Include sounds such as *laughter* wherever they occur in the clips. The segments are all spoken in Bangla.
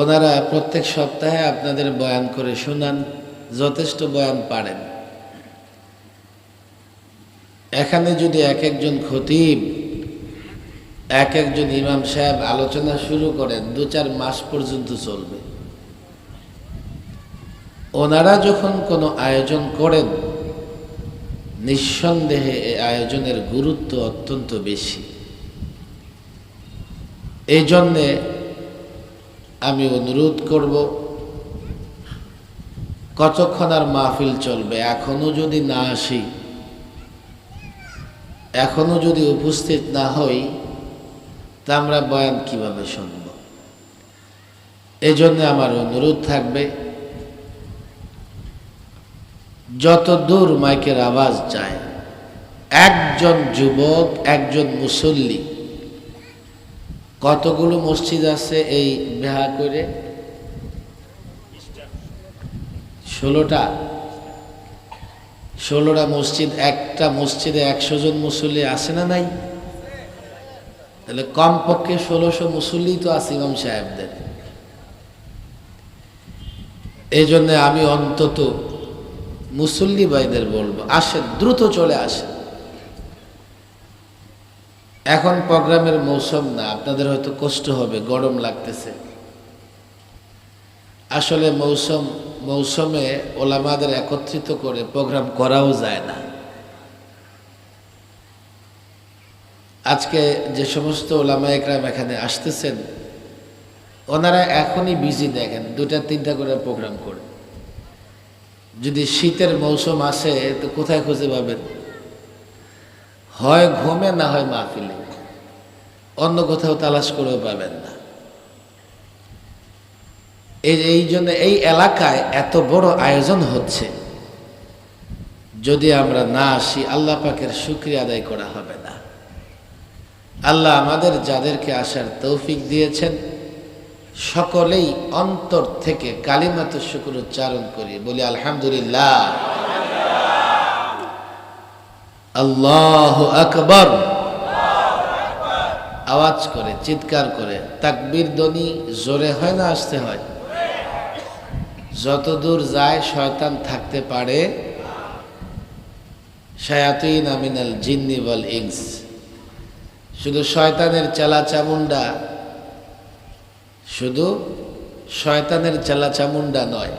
ওনারা প্রত্যেক সপ্তাহে আপনাদের বয়ান করে শোনান, যথেষ্ট বয়ান পারেন। এখানে যদি এক একজন খতিব, এক একজন ইমাম সাহেব আলোচনা শুরু করেন, দু চার মাস পর্যন্ত চলবে। ওনারা যখন কোনো আয়োজন করেন, নিঃসন্দেহে এই আয়োজনের গুরুত্ব অত্যন্ত বেশি। এই জন্যে আমি অনুরোধ করব, কতক্ষণ আর মাহফিল চলবে? এখনও যদি না আসি, এখনও যদি উপস্থিত না হই, তা আমরা বয়ান কীভাবে শুনব? এই জন্য আমার অনুরোধ থাকবে, যত দূর মাইকের আওয়াজ যায়, একজন যুবক, একজন মুসল্লি কতগুলো মসজিদ আছে এই বেহা করে? ষোলোটা। ষোলোটা মসজিদ, একটা মসজিদে একশো জন মুসল্লি আছে না নাই? তাহলে কমপক্ষে ষোলোশো মুসল্লি তো আছে ইমাম সাহেবদের। এই জন্যে আমি অন্তত মুসল্লি ভাইদের বলব, আসেন, দ্রুত চলে আসেন। এখন প্রোগ্রামের মৌসুম না, আপনাদের হয়তো কষ্ট হবে, গরম লাগতেছে। আসলে মৌসুম, মৌসুমে ওলামাদের একত্রিত করে প্রোগ্রাম করাও যায় না। আজকে যে সমস্ত ওলামা একরাম এখানে আসতেছেন, ওনারা এখনই বিজি দেখেন দুটা তিনটা করে প্রোগ্রাম করে। যদি শীতের মৌসুম আসে, তো কোথায় খুঁজে পাবেন? হয় ঘুমে, না হয় মাহফিলে। অন্য কোথাও তালাশ করেও পাবেন না। এই এই জন্য এই এলাকায় এত বড় আয়োজন হচ্ছে। যদি আমরা না আসি, আল্লাহ পাকের শুক্রিয়া আদায় করা হবে না। আল্লাহ আমাদের যাদেরকে আসার তৌফিক দিয়েছেন, সকলেই অন্তর থেকে কালিমাত শুকুর উচ্চারণ করি, বলি আলহামদুলিল্লাহ। আল্লাহ আকবর। আওয়াজ করে, চিৎকার করে, তাকবির ধ্বনি জোরে হয় না, আসতে হয়? যত দূর যায়, শয়তান থাকতে পারে। শায়াতুইন আমিনাল জিন্নি বল ইংস শুধু শয়তানের চেলা চামুন্ডা শুধু শয়তানের চেলা চামুন্ডা নয়,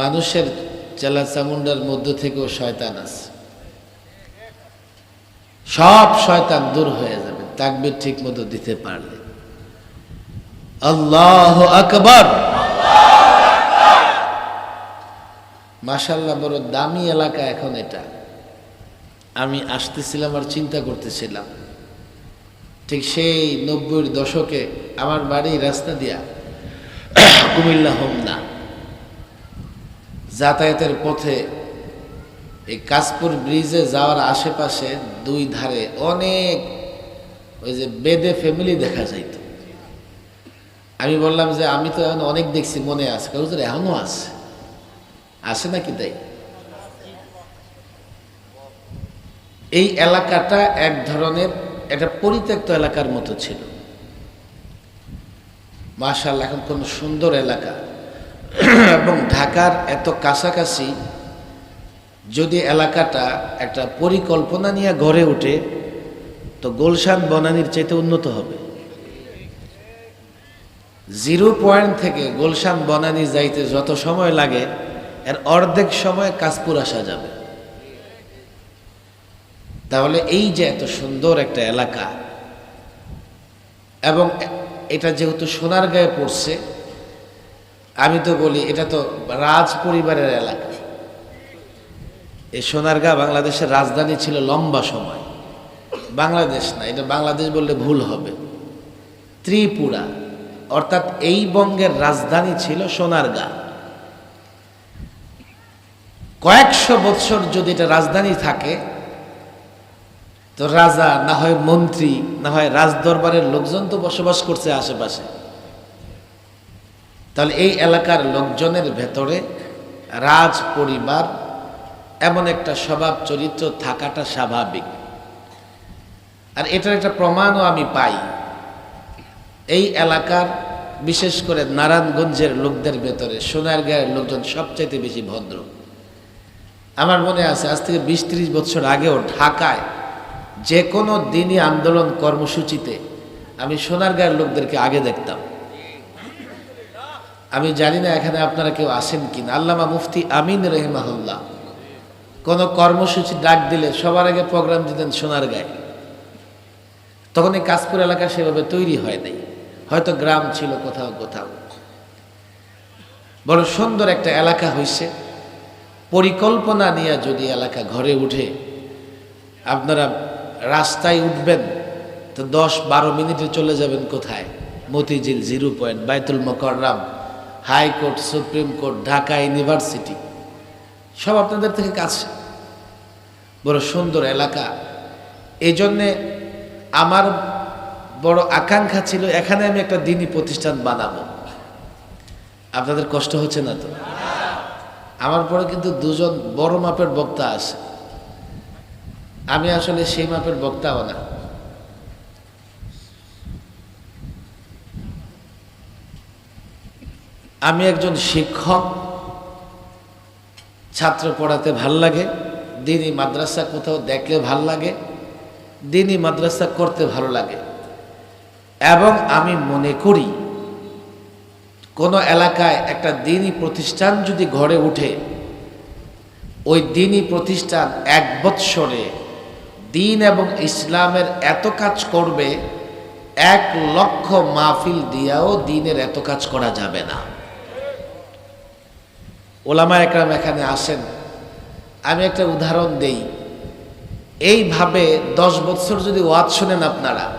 মানুষের চেলা চামুন্ডার মধ্য থেকেও শয়তান আছে। সব শয়তান দূর হয়ে যাবে। তাকবির ঠিক মতো দিতে পারলে। আল্লাহ আকবর। মাসাল্লাহ বড় দামি এলাকা এখন এটা। আমি আসতেছিলাম আর চিন্তা করতেছিলাম। ঠিক সেই নব্বইয়ের দশকে আমার বাড়ি রাস্তা দিয়া কুমিল্লা হোমনা। যাতায়াতের পথে এই কাশপুর ব্রিজে যাওয়ার আশেপাশে দুই ধারে অনেক ওই যে বেদে ফ্যামিলি দেখা যাইত। আমি বললাম যে, আমি তো এখন অনেক দেখছি, মনে আছে। কাগজ এখনও আছে। আছে নাকি তাই? এই এলাকাটা এক ধরনের একটা পরিত্যক্ত এলাকার মতো ছিল। মার্শাল এখন কোন সুন্দর এলাকা। *clears throat* এবং ঢাকার এত কাছাকাছি যদি এলাকাটা একটা পরিকল্পনা নিয়ে গড়ে ওঠে, তো গোলশান বনানির চাইতে উন্নত হবে। জিরো পয়েন্ট থেকে গোলশান বনানি যাইতে যত সময় লাগে, এর অর্ধেক সময় কাশপুর আসা যাবে। তাহলে এই যে এত সুন্দর একটা এলাকা, এবং এটা যেহেতু সোনার গায়ে পড়ছে, আমি তো বলি এটা তো রাজ পরিবারের এলাকা। এই সোনারগাঁ বাংলাদেশের রাজধানী ছিল লম্বা সময়। বাংলাদেশ না, এটা বাংলাদেশ বললে ভুল হবে। ত্রিপুরা, অর্থাৎ এই বঙ্গের রাজধানী ছিল সোনারগাঁ। কয়েকশো বৎসর যদি এটা রাজধানী থাকে, তো রাজা না হয় মন্ত্রী, না হয় রাজদরবারের লোকজন তো বসবাস করছে আশেপাশে। তাহলে এই এলাকার লোকজনের ভেতরে রাজ পরিবার এমন একটা স্বভাব চরিত্র থাকাটা স্বাভাবিক। আর এটার একটা প্রমাণও আমি পাই। এই এলাকার বিশেষ করে নারায়ণগঞ্জের লোকদের ভেতরে সোনার সোনারগাঁয়ের লোকজন সবচাইতে বেশি ভদ্র। আমার মনে আছে, আজ থেকে বিশ ত্রিশ বছর আগেও ঢাকায় যে কোনো দিনই আন্দোলন কর্মসূচিতে আমি সোনার সোনারগাঁয়ের লোকদেরকে আগে দেখতাম। আমি জানি না এখানে আপনারা কেউ আসেন কিনা। আল্লামা মুফতি আমিন রহিমাহুল্লাহ। কোনো কর্মসূচি ডাক দিলে সবার আগে প্রোগ্রাম দিতেন সোনারগাঁয়ে তখন এই কাজপুর এলাকা সেভাবে তৈরি হয় নাই। হয়তো গ্রাম ছিল কোথাও কোথাও। বড় সুন্দর একটা এলাকা হয়েছে পরিকল্পনা নিয়ে যদি এলাকা ঘরে উঠে আপনারা রাস্তায় উঠবেন, তো দশ বারো মিনিটে চলে যাবেন কোথায়? Motijheel zero point, Baitul Mukarram, high court, supreme court, Dhaka university. সব আপনাদের থেকে কাছে। বড় সুন্দর এলাকা। এই জন্যে আমার বড় আকাঙ্ক্ষা ছিল, এখানে আমি একটা দিনই প্রতিষ্ঠান বানাবো। আপনাদের কষ্ট হচ্ছে না তো? আমার পরে কিন্তু দুজন বড় মাপের বক্তা আছে। আমি আসলে সেই মাপের বক্তাও না। আমি একজন শিক্ষক। ছাত্র পড়াতে ভালো লাগে, দিনই মাদ্রাসা কোথাও দেখলে ভালো লাগে, দিনই মাদ্রাসা করতে ভালো লাগে। এবং আমি মনে করি, কোনো এলাকায় একটা দিনই প্রতিষ্ঠান যদি ঘরে উঠে ওই দিনই প্রতিষ্ঠান এক বৎসরে দিন এবং ইসলামের এত কাজ করবে, এক লক্ষ মাহফিল দিয়াও দিনের এত কাজ করা যাবে না। ওলামা একরাম এখানে আসেন। আমি একটা উদাহরণ দেই। এইভাবে দশ বছর যদি ওয়াজ শোনেন আপনারা,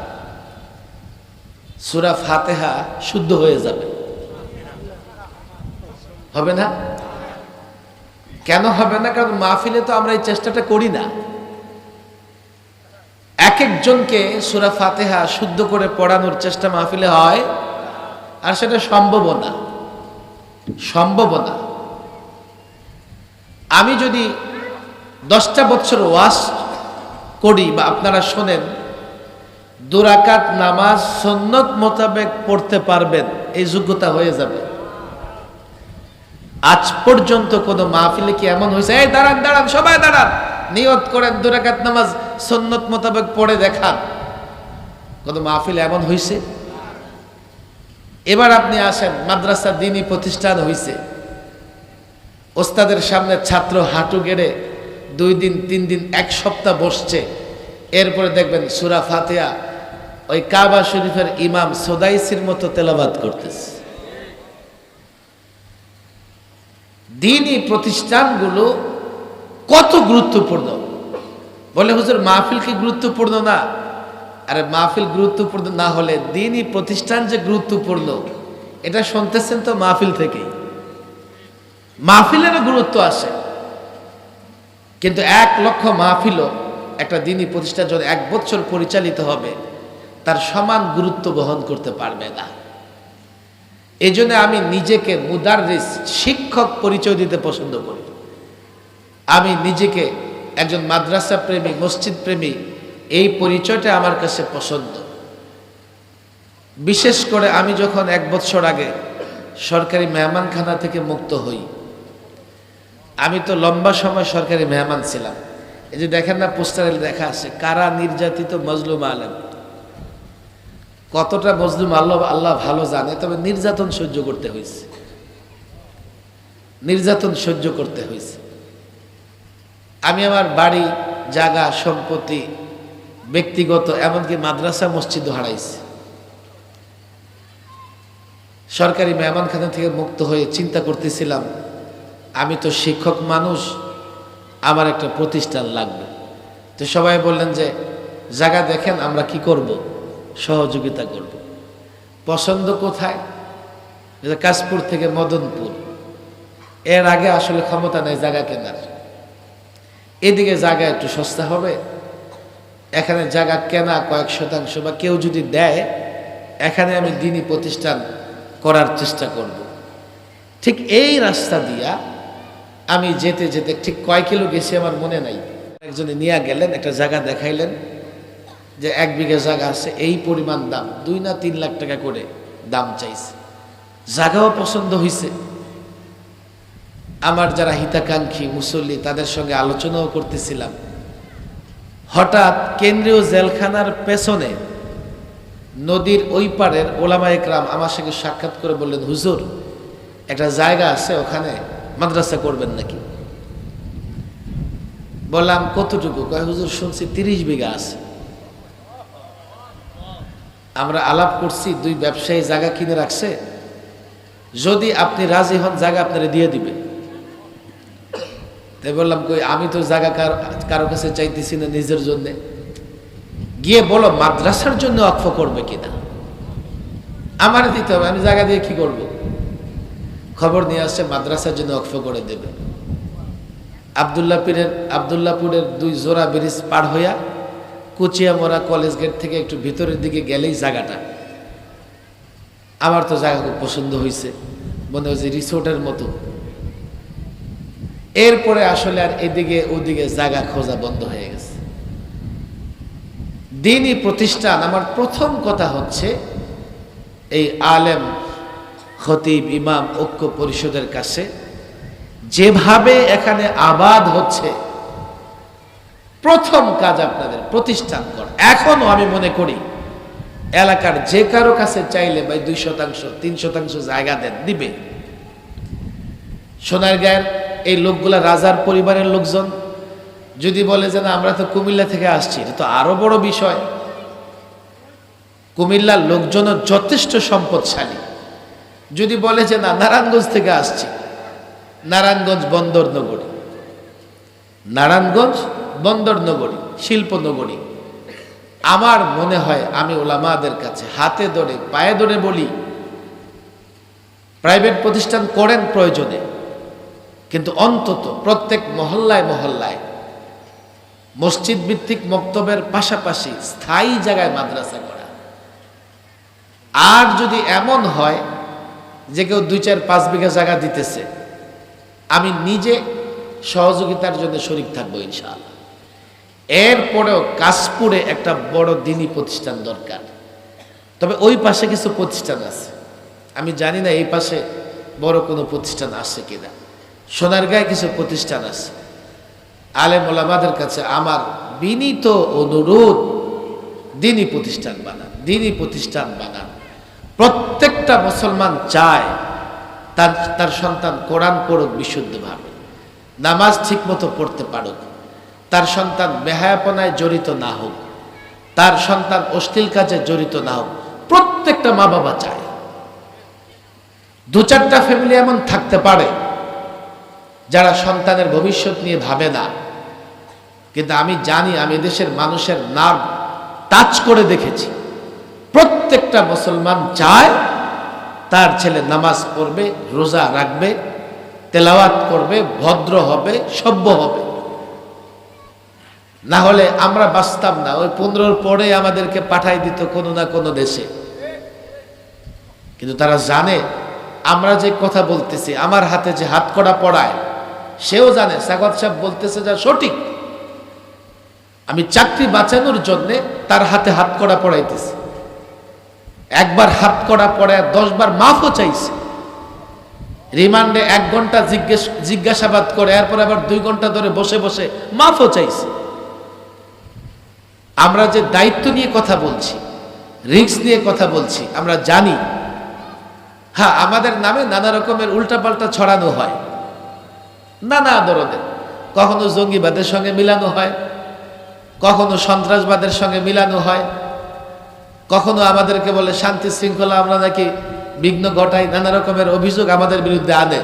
সুরা ফাতেহা শুদ্ধ হয়ে যাবে। হবে না? কেন হবে না? কারণ মাহফিলে তো আমরা এই চেষ্টাটা করি না। এক একজনকে সুরা ফাতেহা শুদ্ধ করে পড়ানোর চেষ্টা মাহফিলে হয়, আর সেটা সম্ভব না। সম্ভব না। আমি যদি দশটা বছর ওয়াশ করি বা আপনারা শোনেন, দুরাকাত নামাজ সন্নত মোতাবেক পড়তে পারবেন, এই যোগ্যতা হয়ে যাবে। আজ পর্যন্ত কোনো মাহফিলে কি এমন হয়েছে, এই দাঁড়ান দাঁড়ান, সবাই দাঁড়ান, নিয়ত করেন দুরাকাত নামাজ সন্নত মোতাবেক পড়ে দেখান। কোনো মাহফিল এমন হয়েছে? এবার আপনি আসেন, মাদ্রাসা দিনই প্রতিষ্ঠান হয়েছে ওস্তাদের সামনে ছাত্র হাঁটু গেড়ে দুই দিন, তিন দিন, এক সপ্তাহ বসছে। এরপরে দেখবেন সুরা ফাতেয়া ওই কাবা শরীফের ইমাম সোদাইসির মতো তেলাবাদ করতেছে। দিনই প্রতিষ্ঠানগুলো কত গুরুত্বপূর্ণ। বলে, হুজুর, মাহফিল কি গুরুত্বপূর্ণ না? আরে, মাহফিল গুরুত্বপূর্ণ না হলে দিনই প্রতিষ্ঠান যে গুরুত্বপূর্ণ, এটা শুনতেছেন তো মাহফিল থেকেই। মাহফিলেরও গুরুত্ব আসে কিন্তু এক লক্ষ মাহফিলও একটা দিনই প্রতিষ্ঠান যদি এক বছর পরিচালিত হবে, তার সমান গুরুত্ব বহন করতে পারবে না। এই জন্য আমি নিজেকে মুদারিস শিক্ষক পরিচয় দিতে পছন্দ করি। আমি নিজেকে একজন মাদ্রাসা প্রেমী মসজিদ প্রেমী এই পরিচয়টা আমার কাছে পছন্দ। বিশেষ করে আমি যখন এক বছর আগে সরকারি মেহমানখানা থেকে মুক্ত হই আমি তো লম্বা সময় সরকারি মেহমান ছিলাম। এই যে দেখেন না, পোস্টারে দেখা আছে, কারা নির্যাতিত মজলুম আলেম? কতটা মজলুম আল্লাহ আল্লাহ ভালো জানে, তবে নির্যাতন সহ্য করতে হয়েছে। নির্যাতন সহ্য করতে হয়েছে। আমি আমার বাড়ি, জায়গা, সম্পত্তি, ব্যক্তিগত, এমনকি মাদ্রাসা মসজিদ হারাইছি। সরকারি মেহমানখানা থেকে মুক্ত হয়ে চিন্তা করতেছিলাম আমি তো শিক্ষক মানুষ, আমার একটা প্রতিষ্ঠান লাগবে। তো সবাই বললেন যে, জায়গা দেখেন, আমরা কি করব? সহযোগিতা করব। পছন্দ কোথায়? কাশপুর থেকে মদনপুর। এর আগে আসলে ক্ষমতা নেই জায়গা কেনার। এদিকে জায়গা একটু সস্তা হবে। এখানে জায়গা কেনা কয়েক শতাংশ বা কেউ যদি দেয়, এখানে আমি দিনই প্রতিষ্ঠান করার চেষ্টা করব। ঠিক এই রাস্তা দিয়া আমি যেতে যেতে ঠিক কয় কিলো গেছি আমার মনে নাই। একজনে নিয়ে গেলেন, একটা জায়গা দেখাইলেন যে এক বিঘা জায়গা আছে, এই পরিমাণ দাম, দুই না তিন লাখ টাকা করে দাম চাইছে। জায়গাও পছন্দ হয়েছে আমার যারা হিতাকাঙ্ক্ষী মুসল্লি, তাদের সঙ্গে আলোচনাও করতেছিলাম। হঠাৎ কেন্দ্রীয় জেলখানার পেছনে নদীর ওই পারের ওলামা একরাম আমার সঙ্গে সাক্ষাৎ করে বললেন, হুজুর, একটা জায়গা আছে ওখানে মাদ্রাসা করবেন নাকি? বললাম, কতটুকু? কয়, হুজুর, শুনছি তিরিশ বিঘা আছে। আমরা আলাপ করছি, দুই ব্যবসায়ী জায়গা কিনে রাখছে। যদি আপনি রাজি হন, জায়গা আপনারা দিয়ে দিবে। তাই বললাম, কই, আমি তো জায়গা কার কাছে চাইতেছি না নিজের জন্য। গিয়ে বলো মাদ্রাসার জন্য অক্ষ করবে কিনা? আমার দিতে হবে, আমি জায়গা দিয়ে কি করব? খবর নিয়ে আসছে, মাদ্রাসার জন্য অক্ষ করে দেবে। আবদুল্লাহ পীরের আবদুল্লাপুরের দুই জোড়া ব্রিজ পার হইয়া কুচিয়ামরা কলেজ গেট থেকে একটু ভিতরের দিকে গেলেই জায়গাটা। আমার তো জায়গা খুব পছন্দ হয়েছে মনে হচ্ছে রিসোর্টের মতো। এরপরে আসলে আর এদিকে ওদিকে জায়গা খোঁজা বন্ধ হয়ে গেছে। দিনই প্রতিষ্ঠান, আমার প্রথম কথা হচ্ছে, এই আলেম খতিব ইমাম ঐক্য পরিষদের কাছে যেভাবে এখানে আবাদ হচ্ছে, প্রথম কাজ আপনাদের প্রতিষ্ঠান কর। এখনও আমি মনে করি, এলাকার যে কারও কাছে চাইলে ভাই দুই শতাংশ, তিন শতাংশ জায়গা দেন, দিবে। সোনারগাঁয়ের এই লোকগুলা রাজার পরিবারের লোকজন, যদি বলে যে না, আমরা তো কুমিল্লা থেকে আসছি, এটা তো আরও বড় বিষয়। কুমিল্লার লোকজনও যথেষ্ট সম্পদশালী। যদি বলে যে, না, নারায়ণগঞ্জ থেকে আসছি। নারায়ণগঞ্জ বন্দর নগরী। নারায়ণগঞ্জ বন্দর নগরী, শিল্প নগরী। আমার মনে হয় আমি ওলামাদের কাছে হাতে ধরে, পায়ে ধরে বলি, প্রাইভেট প্রতিষ্ঠান করেন প্রয়োজনে, কিন্তু অন্তত প্রত্যেক মহল্লায় মহল্লায় মসজিদ ভিত্তিক মক্তবের পাশাপাশি স্থায়ী জায়গায় মাদ্রাসা করা। আর যদি এমন হয় যে কেউ দুই চার, পাঁচ বিঘা জায়গা দিতেছে। আমি নিজে সহযোগিতার জন্য শরিক থাকব ইনশাআল্লাহ। এরপরেও কাশপুরে একটা বড় দিনী প্রতিষ্ঠান দরকার। তবে ওই পাশে কিছু প্রতিষ্ঠান আছে। আমি জানি না এই পাশে বড় কোনো প্রতিষ্ঠান আছে কিনা। সোনারগাঁয়ে কিছু প্রতিষ্ঠান আছে। আলেম ওলামাদের কাছে আমার বিনীত অনুরোধ দিনী প্রতিষ্ঠান বানান দিনী প্রতিষ্ঠান বানান। প্রত্যেকটা মুসলমান চায় তার তার সন্তান কোরআন পড়ুক বিশুদ্ধভাবে, নামাজ ঠিকমতো পড়তে পারুক, তার সন্তান বেহায়াপনায় জড়িত না হোক, তার সন্তান অশ্লীল কাজে জড়িত না হোক, প্রত্যেকটা মা বাবা চায়। দু চারটা ফ্যামিলি এমন থাকতে পারে যারা সন্তানের ভবিষ্যৎ নিয়ে ভাবে না, কিন্তু আমি জানি আমি দেশের মানুষের নার্ভ টাচ করে দেখেছি। প্রত্যেকটা মুসলমান চায় তার ছেলে নামাজ পড়বে, রোজা রাখবে, তেলাওয়াত করবে, ভদ্র হবে, সভ্য হবে। না হলে আমরা বাঁচতাম না। ওই পনেরোর পরে আমাদেরকে পাঠাই দিত কোনো না কোনো দেশে। কিন্তু তারা জানে, আমরা যে কথা বলতেছি, আমার হাতে যে হাত করা পড়ায়, সেও জানে, সাগত সাহেব বলতেছে যা সঠিক। আমি চাকরি বাঁচানোর জন্যে তার হাতে হাত করা পড়াইতেছি। একবার হাত করা পড়ায় দশবার মাফও চাইছে। রিমান্ডে এক ঘণ্টা জিজ্ঞেস জিজ্ঞাসাবাদ করে, এরপর আবার দুই ঘণ্টা ধরে বসে বসে মাফও চাইছে। আমরা যে দায়িত্ব নিয়ে কথা বলছি, রিস্ক নিয়ে কথা বলছি, আমরা জানি। হ্যাঁ আমাদের নামে নানা রকমের উল্টাপাল্টা ছড়ানো হয়। নানা ধরনের কখনো জঙ্গিবাদের সঙ্গে মিলানো হয়, কখনো সন্ত্রাসবাদের সঙ্গে মিলানো হয় কখনো আমাদেরকে বলে, শান্তি শৃঙ্খলা আমরা নাকি বিঘ্ন ঘটাই, নানা রকমের অভিযোগ আমাদের বিরুদ্ধে আনে।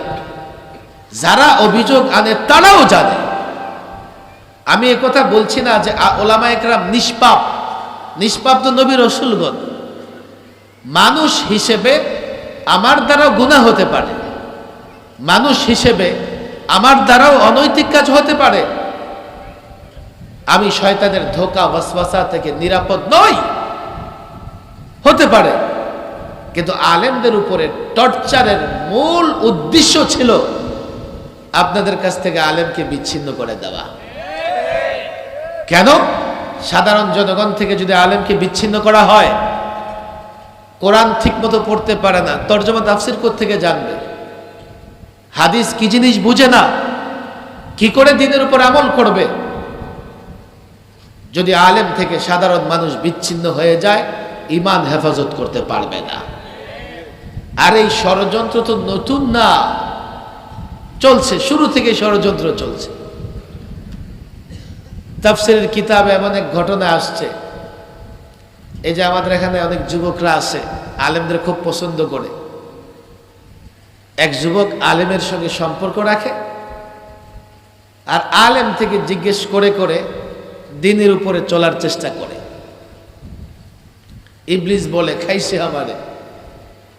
যারা অভিযোগ আনে, তারাও জানে। আমি কথা বলছি না যে ওলামা একরাম নিষ্পাপ। নিষ্পাপ তো নবীর রসুলগণ। মানুষ হিসেবে আমার দ্বারাও গুণা হতে পারে। মানুষ হিসেবে আমার দ্বারাও অনৈতিক কাজ হতে পারে। আমি শয়তানের ধোকা, ওয়াসওয়াসা থেকে নিরাপদ নই। হতে পারে। কিন্তু আলেমদের উপরে টর্চারের মূল উদ্দেশ্য ছিল আপনাদের কাছ থেকে আলেমকে বিচ্ছিন্ন করে দেওয়া। কেন? সাধারণ জনগণ থেকে যদি আলেমকে বিচ্ছিন্ন করা হয়, কোরআন ঠিক মতো পড়তে পারে না, তর্জমা তাফসির থেকে জানবে? হাদিস কি জিনিস বুঝে না, কি করে দিনের উপর আমল করবে? যদি আলেম থেকে সাধারণ মানুষ বিচ্ছিন্ন হয়ে যায় ইমান হেফাজত করতে পারবে না। আর এই ষড়যন্ত্র তো নতুন না। চলছে, শুরু থেকে ষড়যন্ত্র চলছে। তাফসিরের কিতাবে এমন এক ঘটনা আসছে। এই যে আমাদের এখানে অনেক যুবকরা আছে, আলেমদের খুব পছন্দ করে। এক যুবক আলেমের সঙ্গে সম্পর্ক রাখে আর আলেম থেকে জিজ্ঞেস করে করে দিনের উপরে চলার চেষ্টা করে। ইবলিস বলে, খাইছে আমারে।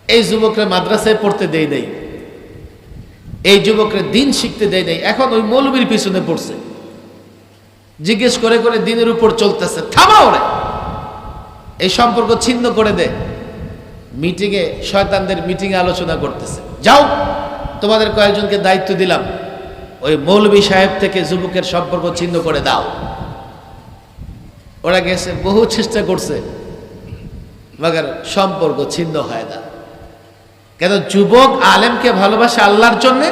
এই যুবকরা মাদ্রাসায় পড়তে দেয় নেই। এই যুবকরা দিন শিখতে দেয় নেই। এখন ওই মৌলবীর পিছনে পড়ছে। জিজ্ঞেস করে করে দিনের উপর চলতেছে। থামা ওরে। এই সম্পর্ক ছিন্ন করে দে। মিটিংয়ে শয়তানদের মিটিংয়ে আলোচনা করতেছে। যাও, তোমাদের কয়েকজনকে দায়িত্ব দিলাম। ওই মৌলবী সাহেব থেকে যুবকের সম্পর্ক ছিন্ন করে দাও। ওরা গেছে, বহু চেষ্টা করছে। মগর সম্পর্ক ছিন্ন হয় না। কেন যুবক আলেমকে ভালোবাসে আল্লাহর জন্য?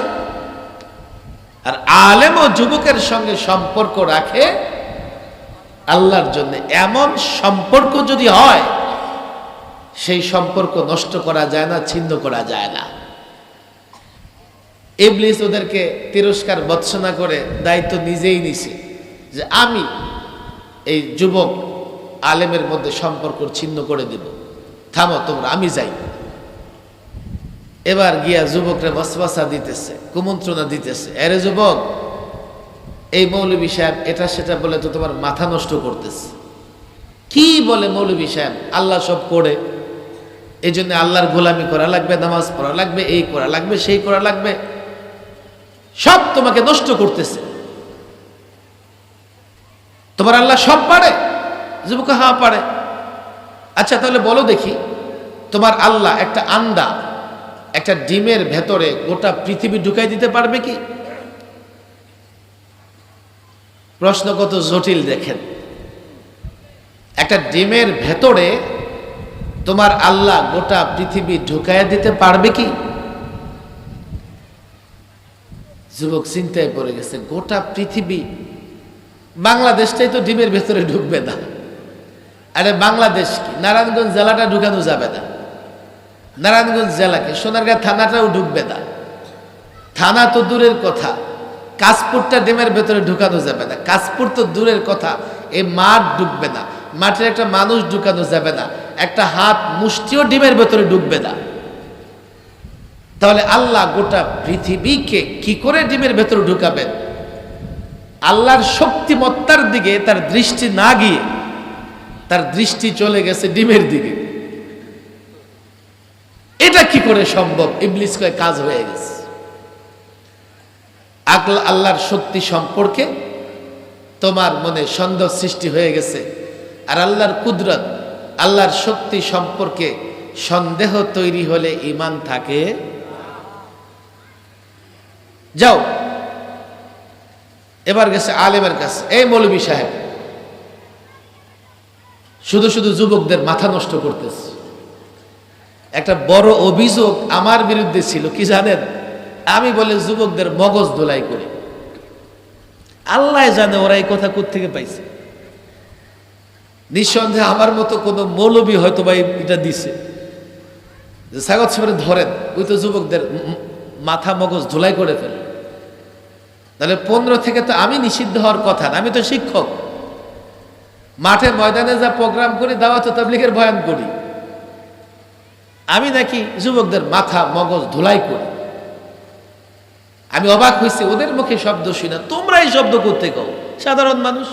আর আলেম ও যুবকের সঙ্গে সম্পর্ক রাখে আল্লাহর জন্য। এমন সম্পর্ক যদি হয়, সেই সম্পর্ক নষ্ট করা যায় না, ছিন্ন করা যায় না। ইবলিস ওদেরকে তিরস্কার, বৎসনা করে দায়িত্ব নিজেই নিছে যে আমি এই যুবক আলেমের মধ্যে সম্পর্ক ছিন্ন করে দেব। থামো তোমরা, আমি যাই। এবার গিয়া যুবকরা মসবাসা দিতেছে, কুমন্ত্রণা দিতেছে এরে যুবক, এই মৌলবী সাহেব এটা সেটা বলে তো তোমার মাথা নষ্ট করতেছে। কি বলে মৌলবী সাহেব? আল্লাহ সব করে। এই জন্য আল্লাহর গোলামি করা লাগবে, নামাজ পড়া লাগবে, এই করা লাগবে, সেই করা লাগবে। সব তোমাকে নষ্ট করতেছে। তোমার আল্লাহ সব পারে? যুবক হা পারে। আচ্ছা তাহলে বলো দেখি, তোমার আল্লাহ একটা আন্দা, একটা ডিমের ভেতরে গোটা পৃথিবী ঢুকাই দিতে পারবে কি? প্রশ্ন কত জটিল দেখেন। একটা ডিমের ভেতরে তোমার আল্লাহ গোটা পৃথিবী ঢুকাইয়া দিতে পারবে কি? যুবক চিন্তায় পড়ে গেছে, গোটা পৃথিবী, বাংলাদেশটাই তো ডিমের ভেতরে ঢুকবে না। আরে বাংলাদেশ কি? নারায়ণগঞ্জ জেলাটা ঢুকানো যাবে না। নারায়ণগঞ্জ জেলাকে সোনারগাঁ থানাটাও ঢুকবে না। থানা তো দূরের কথা। কাশপুরটা ডিমের ভেতরে ঢুকানো যাবে না। কাশপুর তো দূরের কথা। এই মাঠ ঢুকবে না। মাঠের একটা মানুষ ঢুকানো যাবে না। একটা হাত মুষ্টিও ডিমের ভেতরে ঢুকবে না। তাহলে আল্লাহ গোটা পৃথিবীকে কি করে ডিমের ভেতরে ঢুকাবেন? আল্লাহর শক্তিমত্তার দিকে তার দৃষ্টি না গিয়ে তার দৃষ্টি চলে গেছে ডিমের দিকে। এটা কি করে সম্ভব? ইবলিস কয় কাজ হয়ে গেছে। আকল আল্লাহর শক্তি সম্পর্কে তোমার মনে সন্দেহ সৃষ্টি হয়ে গেছে। আর আল্লাহর কুদরত, আল্লাহর শক্তি সম্পর্কে সন্দেহ তৈরি হলে ইমান থাকে। যাও। এবার গেছে আলেমের কাছে। এই মৌলবী সাহেব শুধু শুধু যুবকদের মাথা নষ্ট করতেছে। একটা বড় অভিযোগ আমার বিরুদ্ধে ছিল, কি জানেন? আমি বলে যুবকদের মগজ ধোলাই করি। আল্লাহ জানে ওরা এই কথা থেকে পাইছে। নিঃসন্দেহে আমার মতো কোনো মৌলবী হয়তো বা এটা দিছে। যে সাগত ধরেন, ওই তো যুবকদের মাথা মগজ ধুলাই করে ফেলে। তাহলে পনেরো থেকে তো আমি নিষিদ্ধ হওয়ার কথা না, আমি তো শিক্ষক। মাঠে ময়দানে যা প্রোগ্রাম করি, দাওয়াত তাবলিগের বয়ান করি। আমি নাকি যুবকদের মাথা, মগজ ধুলাই করি। আমি অবাক হয়েছি ওদের মুখে শব্দ শুই না। তোমরা এই শব্দ করতে কও? সাধারণ মানুষ।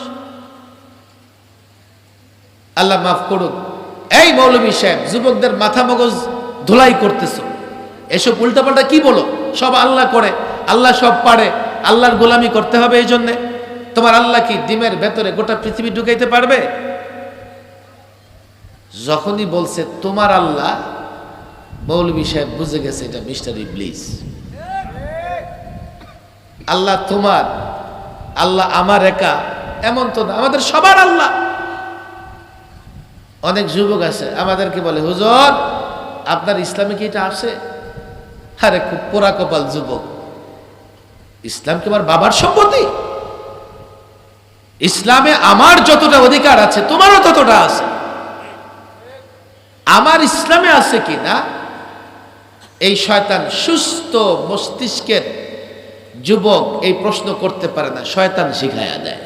আল্লাহ মাফ করুন এই মৌলবী সাহেব, যুবকদের মাথা, মগজ ধুলাই করতেছ। এসব উল্টাপাল্টা কি বলো? সব আল্লাহ করে, আল্লাহ সব পারে, আল্লাহর গোলামি করতে হবে এই জন্যে। তোমার আল্লাহ কি ডিমের ভেতরে গোটা পৃথিবী ঢুকাইতে পারবে? যখনই বলছে তোমার আল্লাহ মৌলবী সাহেব বুঝে গেছে এটা মিস্টার ইবলিস। আল্লাহ তোমার, আল্লাহ আমার একা, এমন তো না, আমাদের সবার আল্লাহ। অনেক যুবক আছে, আমাদেরকে বলে, হুজুর, আপনার ইসলামে কি এটা আছে? আরে খুব পোড়া কপাল যুবক। ইসলাম কি আমার বাবার সম্পত্তি? ইসলামে আমার যতটা অধিকার আছে, তোমারও ততটা আছে। আমার ইসলামে আছে কি না এই শয়তান সুস্থ মস্তিষ্কের যুবক এই প্রশ্ন করতে পারে না, শয়তান শিখাইয়া দেয়।